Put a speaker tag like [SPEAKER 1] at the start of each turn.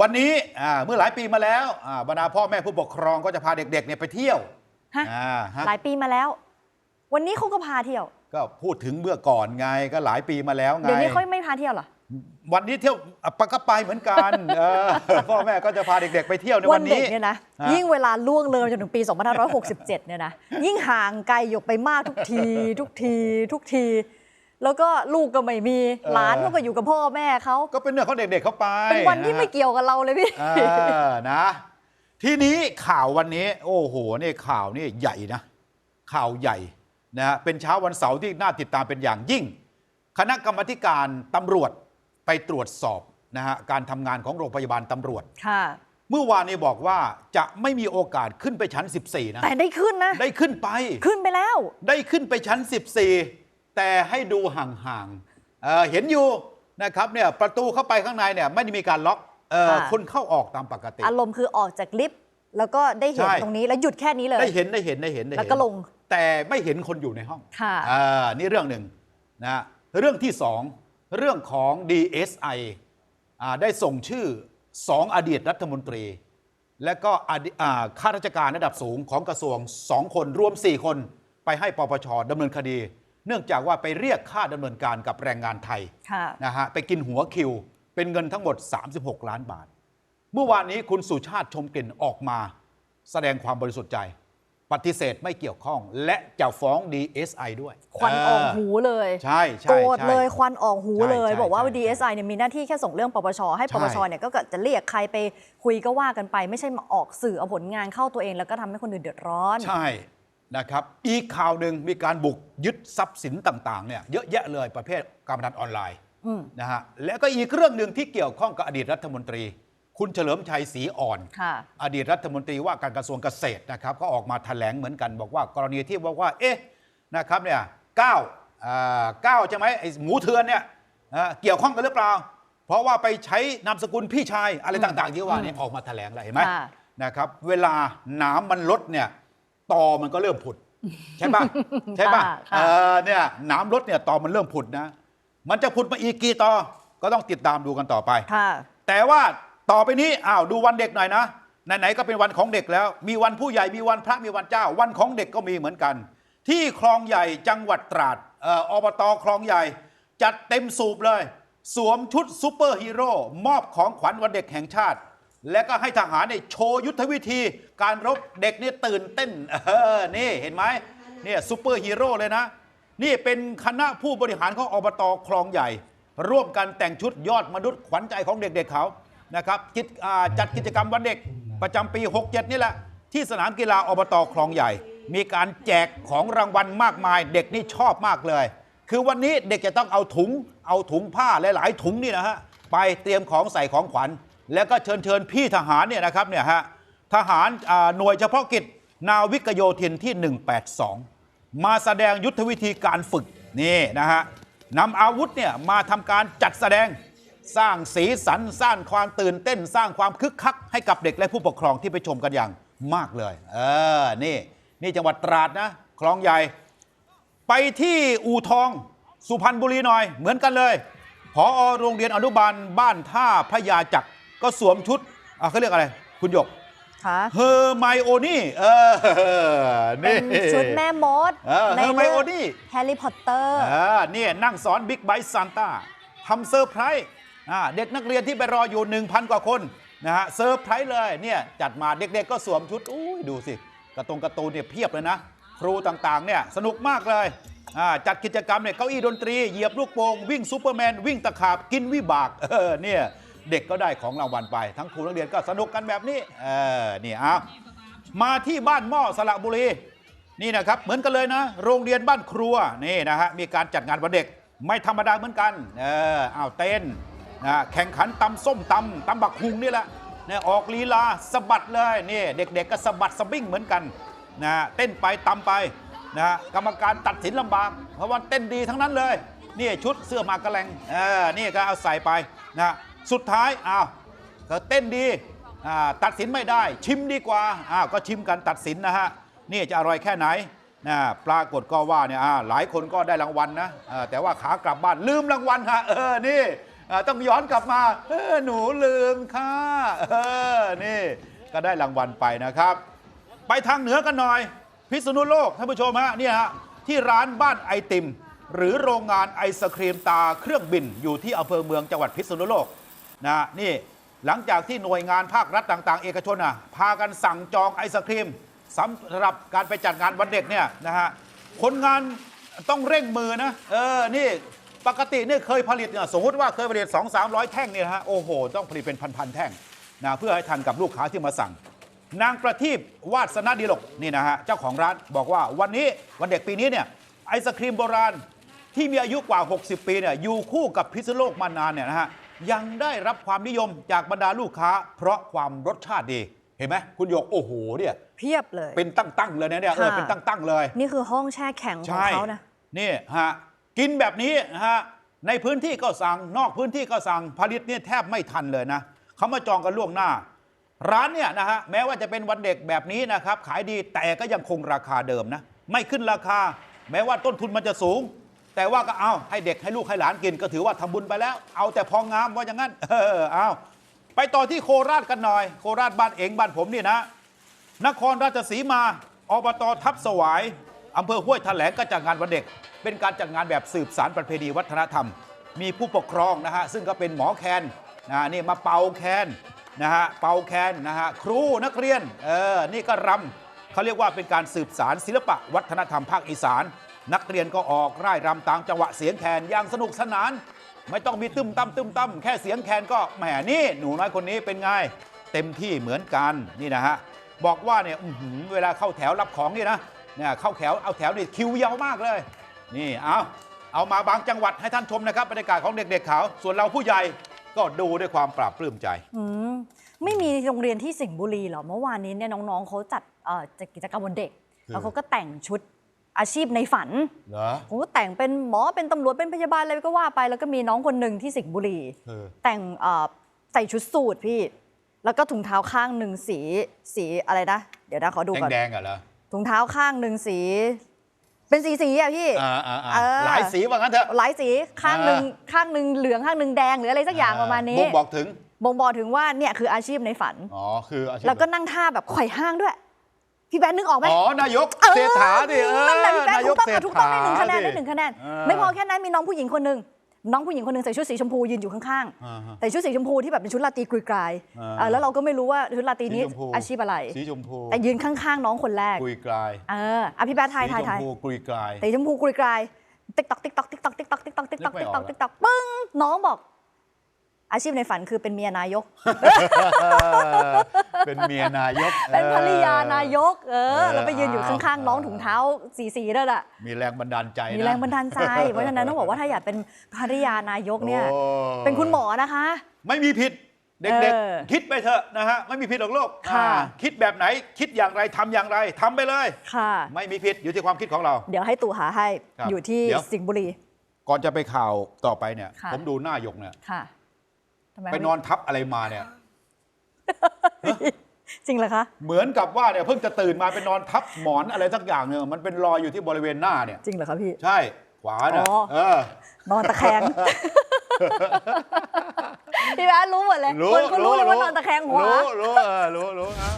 [SPEAKER 1] วันนี้อ่าเมื่อหลายปีมาแล้วอ่าบรรดาพ่อแม่ผู้ปกครองก็จะพาเด็กๆเนี่ยไปเที่ยว
[SPEAKER 2] ฮะ
[SPEAKER 1] อ่าฮะ
[SPEAKER 2] หลายปีมาแล้ว วันนี้เขาก็พาเที่ยว
[SPEAKER 1] ก็พูดถึงเมื่อก่อนไงก็หลายปีมาแล้วไง
[SPEAKER 2] เดี๋ยวนี้เขาไม่พาเที่ยวเหรอ
[SPEAKER 1] วันนี้เที่ยวอะปะก็ไปเหมือนกันเออพ่อแม่ก็จะพาเด็กๆไปเที่ยวใน
[SPEAKER 2] วั
[SPEAKER 1] วันน
[SPEAKER 2] เด็
[SPEAKER 1] นี้
[SPEAKER 2] กเนี่ยนะ
[SPEAKER 1] ฮะ
[SPEAKER 2] ยิ่งเวลาล่วงเลยจนถึงปี 2567 เนี่ยนะยิ่งห่างไกลออกไปมากทุกที ทุกที ทุกที แล้วก็ลูกก็ไม่มีหลานเขาก็อยู่กับพ่อแม่เขา
[SPEAKER 1] ก็เป็นเรื่องของเด็กๆเข้าไป
[SPEAKER 2] เป็นวันที่ไม่ะเกี่ยวกับเราเลยพี่
[SPEAKER 1] เออนะ ทีนี้ข่าววันนี้ โอ้โหนี่ข่าวนี่ใหญ่นะ ข่าวใหญ่นะฮะเป็นเช้าวันเสาร์ที่น่าติดตามเป็นอย่างยิ่ง คณะกรรมาธิการตำรวจไปตรวจสอบนะฮะการทำงานของโรงพยาบาลตำรวจ
[SPEAKER 2] ค่ะ
[SPEAKER 1] เมื่อวานนี้บอกว่าจะไม่มีโอกาสขึ้นไปชั้น 14 นะ
[SPEAKER 2] แต่ได้ขึ้นนะ
[SPEAKER 1] ได้ขึ้นไป
[SPEAKER 2] ขึ้นไปแล้ว
[SPEAKER 1] ได้ขึ้นไปชั้น 14 แต่ให้ดูห่างๆเอ่อเห็นอยู่นะครับเนี่ยประตูเข้าไปข้างในเนี่ยไม่ได้มีการล็อกเอ่อ
[SPEAKER 2] ค่ะ
[SPEAKER 1] คนเข้าออกตามปกติ
[SPEAKER 2] อารมณ์คือออกจากลิฟต์แล้วก็ได้เห็น
[SPEAKER 1] ใช่
[SPEAKER 2] ตรงนี้แล้วหยุดแค่นี้เลย
[SPEAKER 1] ได้เห็นได้เห็นได้เห็นได้เห็น
[SPEAKER 2] แล้วก็ลง
[SPEAKER 1] แต่ไม่เห็นคนอยู่ในห้อง
[SPEAKER 2] ค่ะ
[SPEAKER 1] อ่านี่เรื่องหนึ่งนะเรื่องที่สองเรื่องของ DSI อ่าได้ส่งชื่อสองอดีตรัฐมนตรี และก็อดีอ่าข้าราชการระดับสูงของกระทรวงสองคนรวม 4 คนไปให้ปปชดำเนินคดี เนื่องจากว่าไปเรียกค่าดำเนินการกับแรงงานไทย
[SPEAKER 2] ค่ะ
[SPEAKER 1] นะฮะไปกินหัวคิว เป็นเงินทั้งหมด 36 ล้านบาท เมื่อวานนี้คุณสุชาติชมกลิ่นออกมา แสดงความบริสุทธิ์ใจ ปฏิเสธไม่เกี่ยวข้อง และจะฟ้อง DSI ด้วย
[SPEAKER 2] ควันออกหูเลย
[SPEAKER 1] ใช่ใช่
[SPEAKER 2] โกรธ
[SPEAKER 1] ใช่
[SPEAKER 2] เลยควันออกหู
[SPEAKER 1] ใช่
[SPEAKER 2] เลย
[SPEAKER 1] ใช่
[SPEAKER 2] บอกว่า
[SPEAKER 1] ใช่
[SPEAKER 2] DSI เนี่ยมีหน้าที่แค่ส่งเรื่องปปชให้
[SPEAKER 1] ใช่
[SPEAKER 2] ปปชเนี่ยก็จะเรียกใครไปคุยก็ว่ากันไป ไม่ใช่มาออกสื่อเอาผลงานเข้าตัวเองแล้วก็ทำให้คนอื่นเดือดร้อน
[SPEAKER 1] ใช่ นะครับอีกข่าวหนึ่งมีการบุกยึดทรัพย์สินต่างๆเนี่ยเยอะแยะเลยประเภทการพนันออนไลน์
[SPEAKER 2] อืม
[SPEAKER 1] นะฮะและก็อีกเรื่องหนึ่งที่เกี่ยวข้องกับอดีตรัฐมนตรี คุณเฉลิมชัยศรีอ่อน
[SPEAKER 2] ค่ะ
[SPEAKER 1] อดีตรัฐมนตรีว่าการกระทรวงเกษตรนะครับก็ออกมาแถลงเหมือนกันบอกว่ากรณีที่บอกว่าเอ๊ะนะครับเนี่ยเก้าอ่าเก้าใช่ไหมไอ้หมูเถือนเนี่ยอ่าเกี่ยวข้องกันหรือเปล่า เพราะว่าไปใช้นามสกุลพี่ชายอะไรต่างๆที่ว่านี่ออกมาแถลงแล้วเห็นไหม
[SPEAKER 2] ค่ะ
[SPEAKER 1] นะครับเวลาน้ำมันลดเนี่ย ตอมันก็เริ่มผุด ใช่ปะใช่ปะ
[SPEAKER 2] ค่ะค่ะ
[SPEAKER 1] เออเนี่ยน้ำลดเนี่ยตอมันเริ่มผุดนะ มันจะผุดมาอีกกี่ตอก็ต้องติดตามดูกันต่อไป
[SPEAKER 2] ค่ะ
[SPEAKER 1] แต่ว่าต่อไปนี้อ้าวดูวันเด็กหน่อยนะไหนๆก็เป็นวันของเด็กแล้ว มีวันผู้ใหญ่มีวันพระมีวันเจ้า วันของเด็กก็มีเหมือนกัน ที่คลองใหญ่จังหวัดตราดเอ่ออบตคลองใหญ่ จัดเต็มสูบเลย สวมชุดซูเปอร์ฮีโร่มอบของขวัญวันเด็กแห่งชาติ และก็ให้ทหารเนี่ยโชว์ยุทธวิธี การรบเด็กเนี่ยตื่นเต้นเออนี่เห็นไหมเนี่ยซูเปอร์ฮีโร่เลยนะ นี่เป็นคณะผู้บริหารของอบตคลองใหญ่ ร่วมกันแต่งชุดยอดมนุษย์ขวัญใจของเด็กๆเขานะครับจ,จัดกิจกรรมวันเด็กประจำปี 67 นี่แหละ ที่สนามกีฬาอบตคลองใหญ่ มีการแจกของรางวัลมากมาย เด็กนี่ชอบมากเลย คือวันนี้เด็กจะต้องเอาถุง เอาถุงผ้าหลายๆถุงนี่นะฮะไปเตรียมของใส่ของขวัญ แล้วก็เชิญเชิญพี่ทหารเนี่ยนะครับเนี่ยฮะทหารหน่วยเฉพาะกิจนาวิกโยธินที่ 182 มาแสดงยุทธวิธีการฝึกนี่นะฮะนำอาวุธเนี่ยมาทำการจัดแสดงสร้างสีสันสร้างความตื่นเต้น สร้างความคึกคักให้กับเด็กและผู้ปกครองที่ไปชมกันอย่างมากเลย เออ นี่ นี่จังหวัดตราดนะ คลองใหญ่ ไปที่อู่ทอง สุพรรณบุรีหน่อย เหมือนกันเลย พอโรงเรียนอนุบาลบ้านท่าพญาจักร ก็สวมชุดอะเขาเรียกอะไร คุณหยก
[SPEAKER 2] ค่ะ
[SPEAKER 1] เฮอร์ไมโอนี่เออ
[SPEAKER 2] เป็
[SPEAKER 1] นี่
[SPEAKER 2] นชุดแม่มด
[SPEAKER 1] เออ
[SPEAKER 2] ใน
[SPEAKER 1] Hermione
[SPEAKER 2] เรื่องแฮร์รี่พอตเตอร์
[SPEAKER 1] เออเนี่ยนั่งสอนบิ๊กไบค์ซานต้าทำเซอร์ไพรส์อ่าเด็กนักเรียนที่ไปรออยู่ 1,000 กว่าคนนะฮะเซอร์ไพรส์เลยเนี่ยจัดมาเด็กๆก็สวมชุดอุ้ยดูสิกระตรงการะตูนเนี่ยเพียบเลยนะ ครูต่างๆเนี่ยสนุกมากเลยอ่าจัดกิจกรรมเนี่ยเก้าอี้ดนตรี เหยียบลูกโป่งวิ่งซูเปอร์แมน วิ่งตะขาบกินวิบากเออเนี่ย เด็กก็ได้ของรางวัลไป ทั้งครูนักเรียนก็สนุกกันแบบนี้เออนี่เอามาที่บ้านหม้อสระบุรีนี่นะครับเหมือนกันเลยนะ โรงเรียนบ้านครัวนี่นะฮะมีการจัดงานวันเด็กไม่ธรรมดาเหมือนกันเอออ้าวเต้นนะแข่งขันตำส้มตำตำบักฮุงนี่แหละเนี่ยออกลีลาสะบัดเลยนี่เด็กๆก็สะบัดสะบิ้งเหมือนกันนะเต้นไปตำไปนะฮะกรรมการตัดสินลำบาก เพราะว่าเต้นดีทั้งนั้นเลยนี่ชุดเสื้อมากระแลงเออนี่ก็เอาใส่ไปนะ สุดท้ายอ้าวเธอเต้นดีตัดสินไม่ได้ ชิมดีกว่าอ้าวก็ชิมกันตัดสินนะฮะนี่จะอร่อยแค่ไหนนะปรากฏก็ว่าเนี่ยหลายคนก็ได้รางวัลนะแต่ว่าขากลับบ้านลืมรางวัลฮะเออนี่ต้องย้อนกลับมาเออหนูลืมค่ะเออนี่ก็ได้รางวัลไปนะครับ ไปทางเหนือกันหน่อย พิษณุโลกท่านผู้ชมฮะเนี่ยฮะที่ร้านบ้านไอติม หรือโรงงานไอศครีมตาเครื่องบินอยู่ที่อำเภอเมืองจังหวัดพิษณุโลก นะนี่หลังจากที่หน่วยงานภาครัฐต่างๆ เอกชนอะพากันสั่งจองไอศครีมสำหรับการไปจัดงานวันเด็กเนี่ยนะฮะคนงานต้องเร่งมือนะเออนี่ปกติเนี่ยเคยผลิตเนี่ยสมมติว่าเคยผลิต 2 3 0 0 แท่งเนี่ยฮะโอ้โห ต้องผลิตเป็นพันๆแท่งนะเพื่อให้ทันกับลูกค้าที่มาสั่ง นางประทีปวาสนาดีหลกนี่นะฮะเจ้าของร้านบอกว่าวันนี้วันเด็กปีนี้เนี่ยไอศครีมโบราณที่มีอายุกว่า 60 ปีเนี่ยอยู่คู่กับพิษณุโลกมานานเนี่ยนะฮะ ยังได้รับความนิยมจากบรรดาลูกค้า เพราะความรสชาติดี เห็นไหมคุณหยกโอ้โหเนี่ย
[SPEAKER 2] เพียบเลย
[SPEAKER 1] เป็นตั้งๆเลยนะเนี่ยเออ
[SPEAKER 2] ค่ะ
[SPEAKER 1] เป็นตั้งๆเลย
[SPEAKER 2] นี่คือห้องแช่แข็งของ
[SPEAKER 1] ใช่
[SPEAKER 2] เขานะ
[SPEAKER 1] นี่ฮะกินแบบนี้นะฮะในพื้นที่ก็สั่งนอกพื้นที่ก็สั่งผลิตเนี่ยแทบไม่ทันเลยนะเขามาจองกันล่วงหน้า ร้านเนี่ยนะฮะแม้ว่าจะเป็นวันเด็กแบบนี้นะครับ ขายดีแต่ก็ยังคงราคาเดิมนะ ไม่ขึ้นราคา แม้ว่าต้นทุนมันจะสูง แต่ว่าก็เอาให้เด็กให้ลูกให้หลานกินก็ถือว่าทำบุญไปแล้ว เอาแต่พองามว่าอย่างนั้น เออเอาไปต่อที่โคราชกันหน่อย โคราชบ้านเองบ้านผมนี่นะ นครราชสีมาอบตทับสวายอำเภอห้วยแถลงก็จัดงานวันเด็ก เป็นการจัดงานแบบสืบสารประเพณีวัฒนธรรม มีผู้ปกครองนะฮะซึ่งก็เป็นหมอแคนนะนี่มาเป่าแคนนะฮะเป่าแคนนะฮะครูนักเรียนเออนี่ก็รำเขาเรียกว่าเป็นการสืบสารศิลปะวัฒนธรรมภาคอีสาน นักเรียนก็ออกร่ายรำตามจังหวะเสียงแคนอย่างสนุกสนาน ไม่ต้องมีตึมตั้มตึมตั้มแค่เสียงแคนก็แหมนี่หนูน้อยคนนี้เป็นไง เต็มที่เหมือนกันนี่นะฮะบอกว่าเนี่ยเวลาเข้าแถวรับของนี่นะเนี่ยเข้าแถวเอาแถวนี่คิวยาวมากเลย นี่เอาเอามาบางจังหวัดให้ท่านชมนะครับบรรยากาศของเด็กๆเขาส่วนเราผู้ใหญ่ก็ดูด้วยความปราบปลื้มใจ
[SPEAKER 2] มไม่มีโรงเรียนที่สิงห์บุรีหรอเมื่อวานนี้เนี่ยน้องๆเขาจัดเอ่อจัดกิจกรรมวันเด็ก แล้วเขาก็แต่งชุด อาชีพในฝัน
[SPEAKER 1] เหรอ
[SPEAKER 2] ผมก็แต่งเป็นหมอเป็นตำรวจเป็นพยาบาลอะไรก็ว่าไป แล้วก็มีน้องคนหนึ่งที่สิงห์บุรี
[SPEAKER 1] เออ
[SPEAKER 2] แต่งเอ่อใส่ชุดสูทพี่ แล้วก็ถุงเท้าข้างหนึ่งสีสีอะไรนะ เดี๋ยวนะขอดูก่อน
[SPEAKER 1] แดงๆอะเหรอ
[SPEAKER 2] ถุงเท้าข้างหนึ่งสี เป็นสีสีๆอะพี่
[SPEAKER 1] อ่าอ่าอ่า
[SPEAKER 2] เออ
[SPEAKER 1] หลายสีว่างั้นเถอะ
[SPEAKER 2] หลายสีข้างหนึ่ง
[SPEAKER 1] อ่า
[SPEAKER 2] ข้างหนึ่งเหลืองข้างหนึ่งแดงหรืออะไรสักอย่างประมาณนี้
[SPEAKER 1] บ่งบอกถึง
[SPEAKER 2] บ่งบอกถึงว่าเนี่ยคืออาชีพในฝัน
[SPEAKER 1] อ๋อ คืออาชีพ
[SPEAKER 2] แล้วก็นั่งท่าแบบไขว่ห้างด้วย พี่แบนนึกออกไหม
[SPEAKER 1] อ๋อนายก
[SPEAKER 2] เออ
[SPEAKER 1] เศรษฐาดิเออ
[SPEAKER 2] นั่นแหละพี่แบน
[SPEAKER 1] นาย
[SPEAKER 2] ถู
[SPEAKER 1] ก
[SPEAKER 2] กต้อง
[SPEAKER 1] เศรษ
[SPEAKER 2] อะถูกต้องได้หนึ่ง
[SPEAKER 1] ฐา
[SPEAKER 2] คะแนน
[SPEAKER 1] ดิ
[SPEAKER 2] ได้หนึ่งคะแนน
[SPEAKER 1] เออ
[SPEAKER 2] ไม่พอแค่นั้นมีน้องผู้หญิงคนหนึ่งน้องผู้หญิงคนหนึ่งใส่ชุดสีชมพูยืนอยู่ข้าง
[SPEAKER 1] อ่าฮะ
[SPEAKER 2] ๆแต่ชุดสีชมพูที่แบบเป็นชุดราตรีกรุยกราย
[SPEAKER 1] อ่า
[SPEAKER 2] เออแล้วเราก็ไม่รู้ว่าชุดราตรีนี้
[SPEAKER 1] สีชมพู
[SPEAKER 2] อาชีพอะไร
[SPEAKER 1] สีชมพู
[SPEAKER 2] แต่ยืนข้างๆ น้องคนแรก
[SPEAKER 1] กุยกลาย
[SPEAKER 2] เอออะพี่แบนทาย
[SPEAKER 1] สี
[SPEAKER 2] ทาย
[SPEAKER 1] ชม
[SPEAKER 2] ทาย
[SPEAKER 1] พูกุยกลาย
[SPEAKER 2] สีชมพูกรุยกรายติ๊กตอกติ๊กตอกติ๊กตอกติ๊กตอกติ๊กตอกติ๊กตอก
[SPEAKER 1] นึ
[SPEAKER 2] ติ๊
[SPEAKER 1] ก
[SPEAKER 2] ก
[SPEAKER 1] ไม่
[SPEAKER 2] ต
[SPEAKER 1] อ
[SPEAKER 2] อ
[SPEAKER 1] อก
[SPEAKER 2] กติ๊กตอกปึ้งน้องบอก อาชีพในฝันคือเป็นเมียนายก
[SPEAKER 1] เป็นเมียนายก
[SPEAKER 2] เป็นภรรยานายก เอ
[SPEAKER 1] เอ
[SPEAKER 2] อ
[SPEAKER 1] อ
[SPEAKER 2] แล้วไปยืนอยู่ข้างๆน้องถุงเท้าสีสีๆนั่นแหละ
[SPEAKER 1] มีแรงบันดาลใจนะ
[SPEAKER 2] มีแรงบันดาลใจ เพราะฉะนั้นต้องบอกว่าถ้าอยากเป็นภรรยานายกเนี่ย
[SPEAKER 1] โอ้
[SPEAKER 2] เป็นคุณหมอนะคะ
[SPEAKER 1] ไม่มีผิด เด็ก
[SPEAKER 2] เออ
[SPEAKER 1] ๆคิดไปเถอะนะฮะ ไม่มีผิดหรอกโลก
[SPEAKER 2] ค่ะ
[SPEAKER 1] อ่าคิดแบบไหน คิดอย่างไรทำอย่างไรทำไปเลย
[SPEAKER 2] ค่ะ
[SPEAKER 1] ไม่มีผิด อยู่ที่ความคิดของเรา
[SPEAKER 2] เดี๋ยวให้ตู่หาให้
[SPEAKER 1] ครับ
[SPEAKER 2] อยู่ที่
[SPEAKER 1] เดี๋ยว
[SPEAKER 2] สิงห์บุรี
[SPEAKER 1] ก่อนจะไปข่าวต่อไปเนี่ย
[SPEAKER 2] ค่ะ
[SPEAKER 1] ผมดูหน้าหยกเนี่ย
[SPEAKER 2] ค่ะ ทำไม
[SPEAKER 1] ไปนอนทับอะไรมาเนี่ย
[SPEAKER 2] จริงเหรอคะ
[SPEAKER 1] เหมือนกับว่าเนี่ยเพิ่งจะตื่นมาไปนอนทับหมอนอะไรสักอย่างเนี่ยมันเป็นรอยอยู่ที่บริเวณหน้าเนี่ย
[SPEAKER 2] จริงเหรอคะพี่
[SPEAKER 1] ใช่ ขวาเนี่ย
[SPEAKER 2] อ๋อ
[SPEAKER 1] เออ น
[SPEAKER 2] อนตะแคง พี่แบ๊รู้หมดเลย
[SPEAKER 1] รู้
[SPEAKER 2] คนก็รู้เลยว่านอนตะแงหัว
[SPEAKER 1] รู้รู้เออรู้รู้นะ